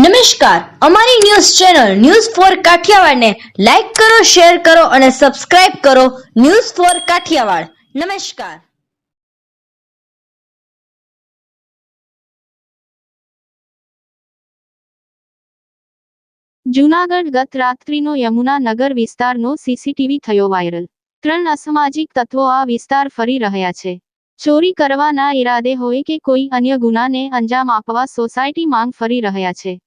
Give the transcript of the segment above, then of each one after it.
નમસ્કાર. અમારી news channel news four કાઠિયાવાડને લાઈક કરો, શેર કરો અને સબસ્ક્રાઇબ કરો ન્યૂઝ ફોર કાઠિયાવાડ. નમસ્કાર. જૂનાગઢ ગત રાત્રિનો યમુનાનગર વિસ્તારનો સીસીટીવી થયો વાયરલ. ત્રણ અસામાજિક તત્વો આ વિસ્તાર ફરી રહ્યા છે. ચોરી કરવાના ઈરાદે હોય કે કોઈ અન્ય ગુનાને અંજામ આપવા સોસાયટી માંગ ફરી રહ્યા છે.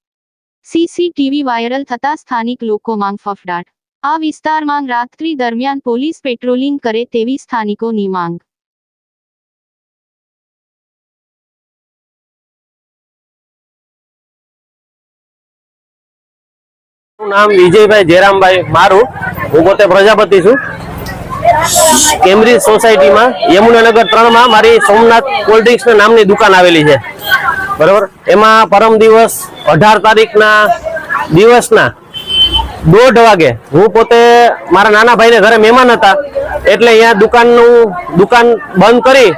સીસીટીવી વાયરલ થતા સ્થાનિક લોકો માંગ ફફડાટ. આ વિસ્તારમાં રાત્રિ દરમિયાન પોલીસ પેટ્રોલિંગ કરે તેવી સ્થાનિકોની માંગ. નામ વિજયભાઈ જયરામભાઈ મારું હું પોતે પ્રજાપતિ છું. કેમ્બ્રિજ સોસાયટીમાં યમુનાનગર ત્રણમાં મારી સોમનાથ કોલ્ડ ડ્રિંક્સ નામની દુકાન આવેલી છે. બરોબર? એમાં પરમ દિવસ અઢાર તારીખના દિવસના દોઢ વાગે. હું પોતે મારા નાના ભાઈને ઘરે મહેમાન હતા, એટલે અહીંયા દુકાનનું દુકાન બંધ કરી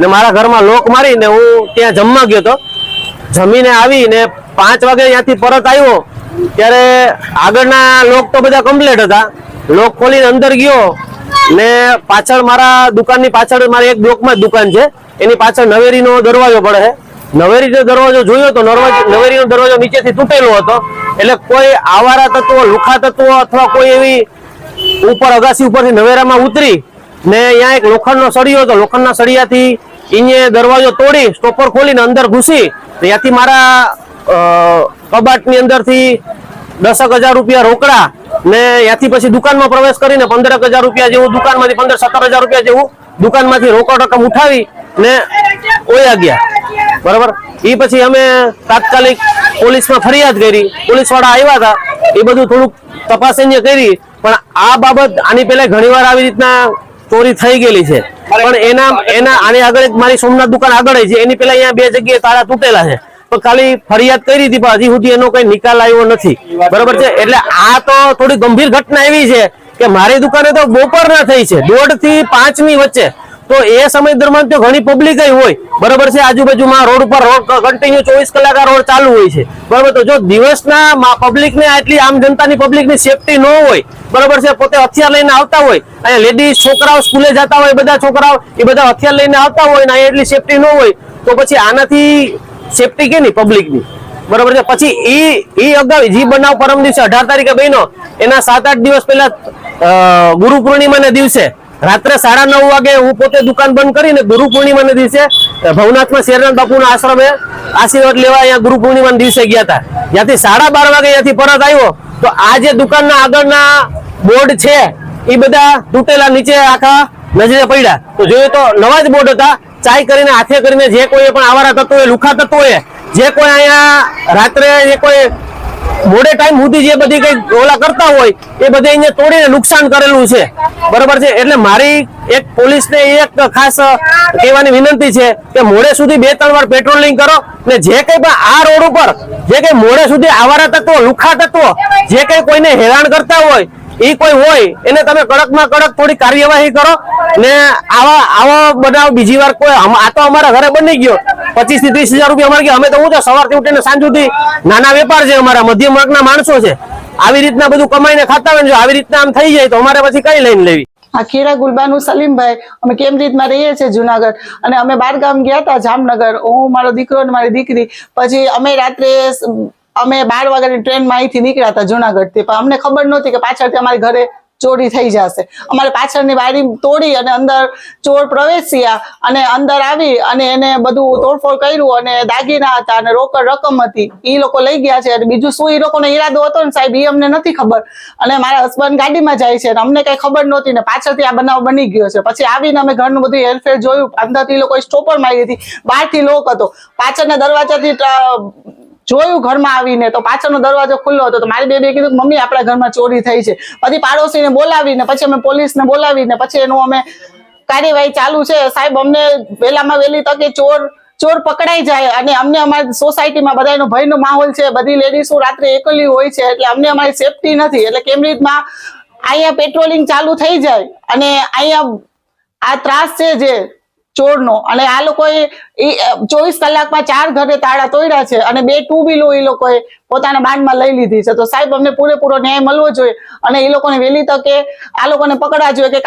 ને મારા ઘરમાં લોક મારીને હું ત્યાં જમવા ગયો હતો. જમીને આવીને પાંચ વાગે ત્યાંથી પરત આવ્યો, ત્યારે આગળના લોક તો બધા કમ્પ્લીટ હતા. લોક ખોલીને અંદર ગયો ને પાછળ મારા દુકાનની પાછળ મારી એક બ્લોકમાં દુકાન છે. એની પાછળ નવેરીનો દરવાજો પડે છે. નવેરીનો દરવાજો જોયો તો નવેરીનો દરવાજો નીચેથી તૂટેલો હતો. એટલે કોઈ આવારા તત્વો, લુખા તત્વો અથવા કોઈ એવી ઉપર અગાસી ઉપરથી નવેરામાં ઉતરી ને અહીંયા એક લોખંડનો સળિયો હતો. લોખંડના સળિયાથી ઈને દરવાજો તોડી સ્ટોપર ખોલીને અંદર ઘૂસી. ત્યાંથી મારા કબાટની અંદરથી દસક હજાર રૂપિયા રોકડા ને ત્યાંથી પછી દુકાનમાં પ્રવેશ કરીને પંદરક હજાર રૂપિયા જેવું દુકાનમાંથી, પંદર, સત્તર હજાર રૂપિયા જેવું દુકાનમાંથી રોકડ રકમ ઉઠાવી ને ઓયા ગયા. બરાબર? એ પછી અમે તાત્કાલિક પોલીસમાં ફરિયાદ કરી. પોલીસવાળા આવ્યા હતા એ બધું થોડુંક તપાસ કરી. પણ આ બાબત આની પહેલા ઘણીવાર આવી રીતના ચોરી થઈ ગયેલી છે. પણ એના એના, આની આગળ મારી સોમનાથ દુકાન આગળ છે. એની પહેલા અહીંયા બે જગ્યાએ તાળા તૂટેલા છે. પણ ખાલી ફરિયાદ કરી હતી, પણ હજી સુધી એનો કઈ નિકાલ આવ્યો નથી. બરાબર છે? એટલે આ તો થોડી ગંભીર ઘટના એવી છે કે મારી દુકાને તો બપોરના થઈ છે. દોઢથી પાંચની વચ્ચે. તો એ સમય દરમિયાન તો ઘણી પબ્લિક હોય. બરોબર છે? આજુબાજુમાં રોડ ઉપર રોડ કન્ટિન્યુ ચોવીસ કલાક રોડ ચાલુ હોય છે. બરોબર? તો જો દિવસના પબ્લિક ને આટલી આમ જનતાની પબ્લિકની સેફટી ન હોય, બરોબર છે? પોતે હથિયાર લઈને આવતા હોય, અહીંયા લેડીઝ છોકરાઓ સ્કૂલે જતા હોય, બધા છોકરાઓ એ બધા હથિયાર લઈને આવતા હોય ને એટલી સેફટી ન હોય, તો પછી આનાથી સેફટી કે નહીં પબ્લિકની? બરોબર છે? પછી ઈ ઈ અગાઉ જે બનાવ પરમ દિવસે અઢાર તારીખે બન્યો, એના સાત આઠ દિવસ પહેલા ગુરુ પૂર્ણિમાના દિવસે રાત્રે સાડા નવ વાગે હું પોતે દુકાન બંધ કરીને ગુરુ પૂર્ણિમાના દિવસે ભવનાથમાં શેરનાથ બાપુના આશ્રમે આશીર્વાદ લેવા અહીંયા ગુરુ પૂર્ણિમાના દિવસે ગયા હતા. ત્યાંથી સાડા બાર વાગે ત્યાંથી પરત આવ્યો, તો આ જે દુકાનના આગળના બોર્ડ છે, એ બધા તૂટેલા નીચે આખા નજરે પડ્યા. તો જોઈએ તો નવા જ બોર્ડ હતા ચાય કરીને હાથે કરીને જે કોઈ પણ આવારા તત્વોએ લુખા તત્વોએ જે કોઈ અહીંયા રાત્રે જે કોઈ મોડે ટાઈમ સુધી જે બધી કઈ ઓલા કરતા હોય, એ બધે અહીંયા તોડીને નુકસાન કરેલું છે. બરોબર છે? એટલે મારી એક પોલીસને એક ખાસ કહેવાની વિનંતી છે કે મોડે સુધી બે ત્રણ વાર પેટ્રોલિંગ કરો ને જે કઈ પણ આ રોડ ઉપર, જે કઈ મોડે સુધી આવારા તત્વો, લુખા તત્વો, જે કઈ કોઈને હેરાન કરતા હોય એ કોઈ હોય, એને તમે કડકમાં કડક થોડી કાર્યવાહી કરો ને આવા આવા બનાવ બીજી વાર કોઈ આ તો અમારા ઘરે બની ગયો. પચીસથી ત્રીસ હજાર રૂપિયા અમારે અમે તો હું તો સવારથી ઉઠીને સાંજ સુધી નાના વેપાર છે અમારા, મધ્યમ વર્ગના માણસો છે. આવી રીતના બધું કમાઈને ખાતા હોય જો આવી રીતના આમ થઈ જાય તો અમારે પછી કઈ લઈને લેવી? આ ખેરા ગુલબાનું સલીમભાઈ, અમે કેમ રીતમાં રહીએ છીએ જુનાગઢ? અને અમે બાર ગામ ગયા હતા જામનગર. હું, મારો દીકરો અને મારી દીકરી. પછી અમે રાત્રે અમે બાર વાગ્યાની ટ્રેનમાં અહીંથી નીકળ્યા હતા જુનાગઢથી, પણ અમને ખબર નહોતી કે પાછળથી અમારી ઘરે ચોરી થઈ જશે. અમારે પાછળની બારી તોડી અને અંદર ચોર પ્રવેશ્યા અને અંદર આવી અને એને બધું તોડફોડ કર્યું અને દાગીના હતા અને રોકડ રકમ હતી. એ લોકો લઈ ગયા છે અને બીજું શું એ લોકોનો ઈરાદો હતો ને સાહેબ એ અમને નથી ખબર. અને મારા હસબન્ડ ગાડીમાં જાય છે અને અમને કઈ ખબર નહોતી ને પાછળથી આ બનાવ બની ગયો છે. પછી આવીને અમે ઘરનું બધું હેરફેર જોયું. અંદરથી લોકોએ સ્ટોપર મારી હતી. બહારથી લોક હતો. પાછળના દરવાજાથી જોયું ઘરમાં આવીને, તો પાછળનો દરવાજો ખુલ્લો હતો, તો મારી બેબીએ કીધું મમ્મી, આપણા ઘરમાં ચોરી થઈ છે. પછી પાડોશીને બોલાવીને, પછી અમે પોલીસને બોલાવીને, પછી એનું અમે કાર્યવાહી ચાલુ છે. સાહેબ, અમને વહેલામાં વહેલી તકે ચોર ચોર પકડાઈ જાય અને અમને અમારી સોસાયટીમાં બધાનો ભયનો માહોલ છે. બધી લેડીઝો રાત્રે એકલી હોય છે, એટલે અમને અમારી સેફટી નથી. એટલે કેમ્બ્રિજમાં અહીંયા પેટ્રોલિંગ ચાલુ થઈ જાય અને અહીંયા આ ત્રાસ છે જે ચોરનો. અને આ લોકોએ ચોવીસ કલાકમાં ચાર ઘરે તાળા તોડ્યા છે અને બે ટુ વ્હીલો એ લોકોએ પોતાના બાંધમાં લઈ લીધી છે. તો સાહેબ, અમને પૂરેપૂરો ન્યાય મળવો જોઈએ અને એ લોકોને વહેલી તકે, આ લોકોને પકડવા જોઈએ કે